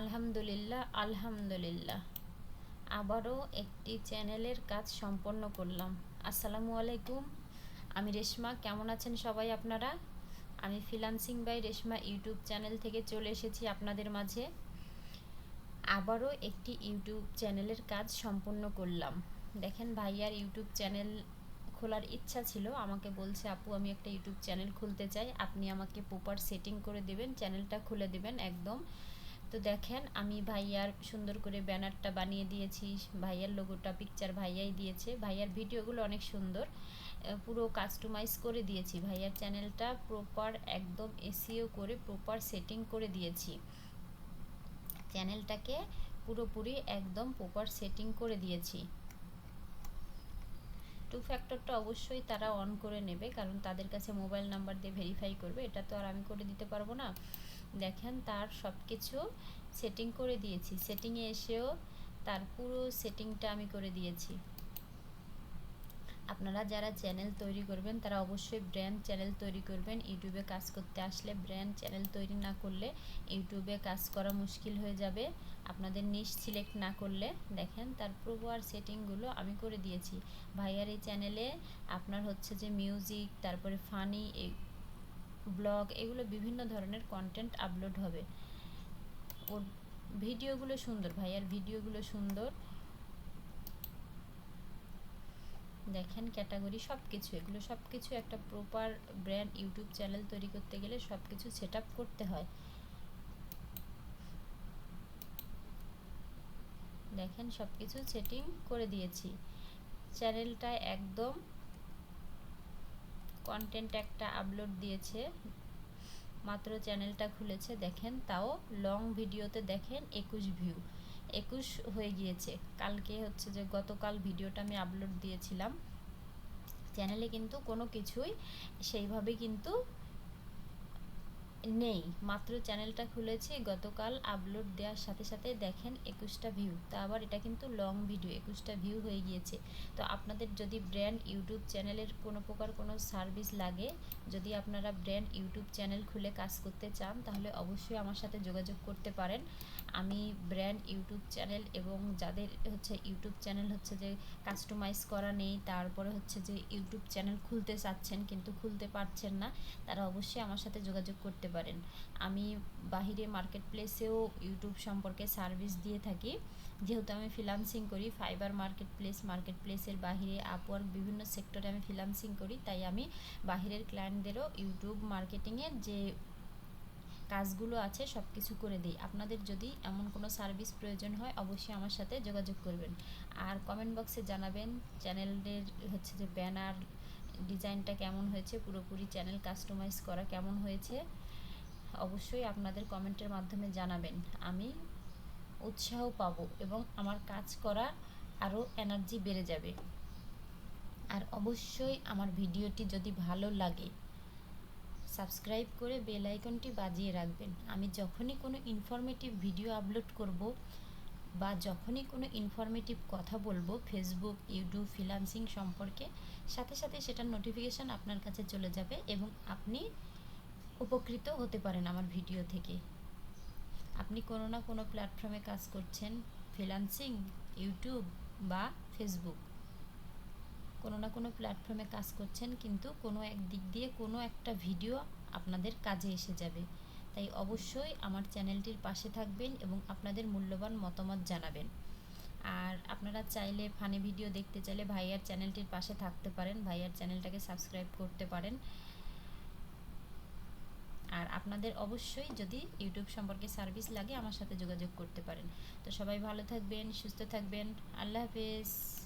আলহামদুলিল্লাহ আলহামদুলিল্লাহ। আবারও একটি চ্যানেলের কাজ সম্পন্ন করলাম। আসসালামু আলাইকুম। আমি রেশমা, কেমন আছেন সবাই আপনারা? আমি freelancing by Reshma YouTube channel থেকে চলে এসেছি আপনাদের মাঝে। আবারও একটি ইউটিউব চ্যানেলের কাজ সম্পন্ন করলাম। দেখেন ভাইয়ার ইউটিউব চ্যানেল খোলার ইচ্ছা ছিল। আমাকে বলছে, আপু, আমি একটা ইউটিউব চ্যানেল খুলতে চাই। আপনি আমাকে প্রপার সেটিং করে দেবেন, চ্যানেলটা খুলে দেবেন একদম। তো দেখেন, আমি ভাইয়ার সুন্দর করে ব্যানারটা বানিয়ে দিয়েছি, ভাইয়ার লোগোটা পিকচার ভাইয়াই দিয়েছে। ভাইয়ার ভিডিওগুলো অনেক সুন্দর। পুরো কাস্টমাইজ করে দিয়েছি। ভাইয়ার চ্যানেলটা প্রপার একদম এসিও করে প্রপার সেটিং করে দিয়েছি। চ্যানেলটাকে পুরোপুরি একদম প্রপার সেটিং করে দিয়েছি। টু ফ্যাক্টরটা অবশ্যই তারা অন করে নেবে, কারণ তাদের কাছে মোবাইল নাম্বার দিয়ে ভেরিফাই করবে, এটা তো আর আমি করে দিতে পারব না। দেখেন তার সব কিছু সেটিং করে দিয়েছি। সেটিংয়ে এসেও তার পুরো সেটিংটা আমি করে দিয়েছি। আপনারা যারা চ্যানেল তৈরি করবেন, তারা অবশ্যই ব্র্যান্ড চ্যানেল তৈরি করবেন। ইউটিউবে কাজ করতে আসলে ব্র্যান্ড চ্যানেল তৈরি না করলে ইউটিউবে কাজ করা মুশকিল হয়ে যাবে। আপনাদের নিশ সিলেক্ট না করলে, দেখেন তার প্রপার সেটিংগুলো আমি করে দিয়েছি। ভাইয়ার এই চ্যানেলে আপনার হচ্ছে যে মিউজিক তারপরে ফানি এই ব্লগ এগুলো বিভিন্ন ধরনের কন্টেন্ট আপলোড হবে। ওর ভিডিওগুলো সুন্দর, ভাইয়ার ভিডিওগুলো সুন্দর। দেখেন ক্যাটাগরি সব কিছু এগুলো সব কিছু একটা প্রপার ব্র্যান্ড ইউটিউব চ্যানেল তৈরি করতে গেলে সব কিছু সেট করতে হয়। দেখেন সব কিছু সেটিং করে দিয়েছি। চ্যানেলটা একদম কন্টেন্ট একটা আপলোড দিয়েছে, মাত্র চ্যানেলটা খুলেছে, দেখেন তাও লং ভিডিওতে দেখেন একুশ ভিউ একুশ হয়ে গিয়েছে। কালকে হচ্ছে যে গতকাল ভিডিওটা আমি আপলোড দিয়েছিলাম। চ্যানেলে কিন্তু কোনো কিছুই সেইভাবে কিন্তু নেই, মাত্র চ্যানেলটা খুলেছি, গতকাল আপলোড দেওয়ার সাথে সাথে দেখেন একুশটা ভিউ তা আবার এটা কিন্তু লং ভিডিও একুশটা ভিউ হয়ে গিয়েছে। তো আপনাদের যদি ব্র্যান্ড ইউটিউব চ্যানেলের কোনো প্রকার কোনো সার্ভিস লাগে, যদি আপনারা ব্র্যান্ড ইউটিউব চ্যানেল খুলে কাজ করতে চান, তাহলে অবশ্যই আমার সাথে যোগাযোগ করতে পারেন। আমি ব্র্যান্ড ইউটিউব চ্যানেল এবং যাদের হচ্ছে ইউটিউব চ্যানেল হচ্ছে যে কাস্টমাইজ করা নেই, তারপরে হচ্ছে যে ইউটিউব চ্যানেল খুলতে চাচ্ছেন কিন্তু খুলতে পারছেন না, তারা অবশ্যই আমার সাথে যোগাযোগ করতে পারেন। আমি বাহিরে মার্কেট প্লেসেও ইউটিউব সম্পর্কে সার্ভিস দিয়ে থাকি। যেহেতু আমি ফিলান্সিং করি ফাইবার মার্কেট প্লেস মার্কেট প্লেসের বাহিরে আপওয়ার্ক বিভিন্ন সেক্টরে আমি ফিলান্সিং করি, তাই আমি বাহিরের ক্লায়েন্টদেরও ইউটিউব মার্কেটিংয়ের যে কাজগুলো আছে সব কিছু করে দিই। আপনাদের যদি এমন কোনো সার্ভিস প্রয়োজন হয়, অবশ্যই আমার সাথে যোগাযোগ করবেন। আর কমেন্ট বক্সে জানাবেন চ্যানেলের হচ্ছে যে ব্যানার ডিজাইনটা কেমন হয়েছে, পুরোপুরি চ্যানেল কাস্টমাইজ করা কেমন হয়েছে। অবশ্যই আপনাদের কমেন্টের মাধ্যমে জানাবেন। আমি উৎসাহ পাব এবং আমার কাজ করা আরও এনার্জি বেড়ে যাবে। আর অবশ্যই আমার ভিডিওটি যদি ভালো লাগে সাবস্ক্রাইব করে বেল আইকনটি বাজিয়ে রাখবেন। আমি যখনই কোনো ইনফরমেটিভ ভিডিও আপলোড করব বা যখনই কোনো ইনফরমেটিভ কথা বলব ফেসবুক ইউটিউব ফ্রিলান্সিং সম্পর্কে, সাথে সাথে সেটার নোটিফিকেশান আপনার কাছে চলে যাবে এবং আপনি উপকৃত হতে পারেন আমার ভিডিও থেকে। আপনি কোনো না কোনো প্ল্যাটফর্মে কাজ করছেন ফ্রিলান্সিং ইউটিউব বা ফেসবুক কোনো না কোনো প্ল্যাটফর্মে কাজ করছেন, কিন্তু কোনো এক দিক দিয়ে কোনো একটা ভিডিও আপনাদের কাজে এসে যাবে। তাই অবশ্যই আমার চ্যানেলটির পাশে থাকবেন এবং আপনাদের মূল্যবান মতামত জানাবেন। আর আপনারা চাইলে ফানি ভিডিও দেখতে চাইলে ভাইয়ার চ্যানেলটির পাশে থাকতে পারেন, ভাইয়ার চ্যানেলটাকে সাবস্ক্রাইব করতে পারেন। আর আপনাদের অবশ্যই যদি ইউটিউব সম্পর্কে সার্ভিস লাগে, আমার সাথে যোগাযোগ করতে পারেন। তো সবাই ভালো থাকবেন, সুস্থ থাকবেন। আল্লাহ হাফেজ।